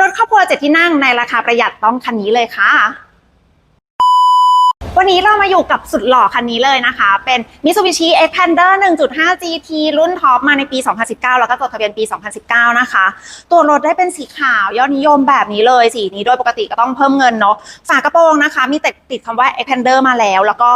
รถครอบครัวเจ็ดที่นั่งในราคาประหยัดต้องคันนี้เลยค่ะ วันนี้เรามาอยู่กับสุดหล่อคันนี้เลยนะคะ เป็น Mitsubishi Xpander 1.5 GT รุ่นท็อปมาในปี 2019 แล้วก็จดทะเบียนปี 2019 นะคะ ตัวรถได้เป็นสีขาวยอดนิยมแบบนี้เลย สีนี้โดยปกติก็ต้องเพิ่มเงินเนาะฝากระโปรงนะคะ มีติดติดคำว่า Xpander มาแล้ว แล้วก็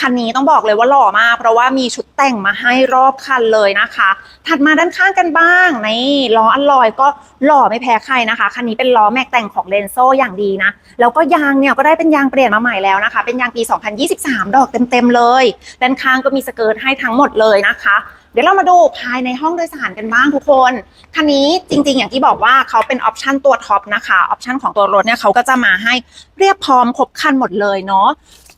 คันนี้ต้องบอกเลยว่าหล่อมาก เพราะว่ามีชุดแต่งมาให้รอบคันเลยนะคะ ถัดมาด้านข้างกันบ้างนี่ล้ออัลลอยก็หล่อไม่แพ้ใครนะคะ คันนี้เป็นล้อแม็กแต่งของเลนโซอย่างดีนะ แล้วก็ยางเนี่ยก็ได้เป็นยางเปลี่ยนมาใหม่แล้วนะคะ เป็นยางปี 2023 ดอกเต็มๆเลย ด้านข้างก็มีสเกิร์ตให้ทั้งหมดเลยนะคะเดี๋ยวเรามาดูภายในห้องโดยสารกันบ้างทุกคน คันนี้จริงๆ อย่างที่บอกว่าเขาเป็นออปชันตัวท็อปนะคะ ออปชันของตัวรถเนี่ยเขาก็จะมาให้เรียบพร้อมครบคันหมดเลยเนาะ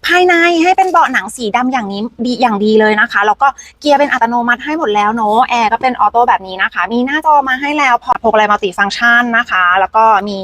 ภายในให้เป็นเบาะหนังสีดำอย่างนี้ดีอย่างดีเลยนะคะ แล้วก็เกียร์เป็นอัตโนมัติให้หมดแล้วเนาะแอร์ก็เป็นออโต้แบบนี้นะคะ มีหน้าจอมาให้แล้วพอร์ตพกอะไรมัลติฟังก์ชันนะคะ แล้วก็มี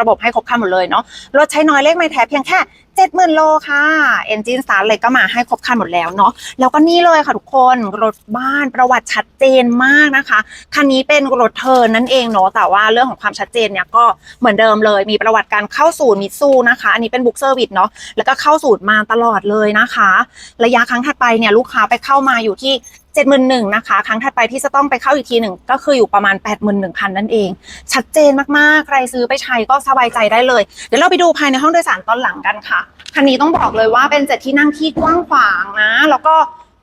ระบบให้ครบครันหมดเลยเนาะรถใช้น้อยเลขไม่แท้เพียงแค่70,000โลค่ะเอนจินสตาร์ทเลยก็มาให้ครบครันหมดแล้วเนาะแล้วก็นี่เลยค่ะทุกคนรถบ้านประวัติชัดเจนมากนะคะคันนี้เป็นรถเทิร์นนั่นเองเนาะแต่ว่าเรื่องของความชัดเจนเนี่ยก็เหมือนเดิมเลยมีประวัติการเข้าศูนย์มิตซูนะคะอันนี้เป็นบุ๊กเซอร์วิสเนาะแล้วก็เข้าสูตรมาตลอดเลยนะคะ ระยะครั้งถัดไปเนี่ยลูกค้าไปเข้ามาอยู่ที่ 7 1 0 0 0นะคะ ครั้งถัดไปที่จะต้องไปเข้าอีกทีหนึ่งก็คืออยู่ประมาณ 81,000 นั่นเอง ชัดเจนมากๆ ใครซื้อไปใช้ก็สบายใจได้เลย เดี๋ยวเราไปดูภายในห้องโดยสารตอนหลังกันค่ะ คันนี้ต้องบอกเลยว่าเป็นเจ็ดที่นั่งที่กว้างขวางนะ แล้วก็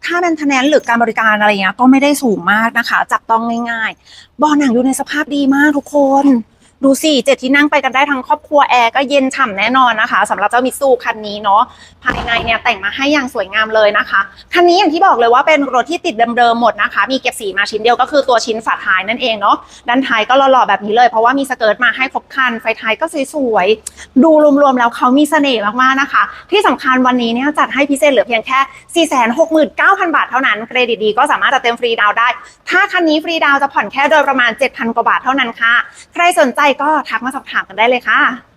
ค่าแมนเทนแนนหรือการบริการอะไรเงี้ยก็ไม่ได้สูงมากนะคะ จับต้องง่ายๆเบาหนังอยู่ในสภาพดีมากทุกคน ดูสิเจ็ดที่นั่งไปกันได้ทั้งครอบครัวแอร์ก็เย็นฉ่ำแน่นอนนะคะสำหรับเจ้ามิตซูคันนี้เนาะภายในเนี่ยแต่งมาให้อย่างสวยงามเลยนะคะคันนี้อย่างที่บอกเลยว่าเป็นรถที่ติดเดิมๆหมดนะคะ มีเก็บสีมาชิ้นเดียวก็คือตัวชิ้นฝาท้ายนั่นเองเนาะด้านท้ายก็หล่อๆแบบนี้เลยเพราะว่ามีสเกิร์ตมาให้ครบคันไฟท้ายก็สวยๆดูรวมๆแล้วเขามีเสน่ห์มากๆนะคะ ที่สำคัญวันนี้เนี่ยจัดให้พิเศษเหลือเพียงแค่ 469,000 บาทเท่านั้นเครดิตดีก็สามารถจะเต็มฟรีดาวได้ ถ้าคันนี้ฟรีดาวจะผ่อนแค่โดยประมาณ 7,000กว่าบาทเท่านั้นค่ะ ใครสนใจก็ทักมาสอบถามกันได้เลยค่ะ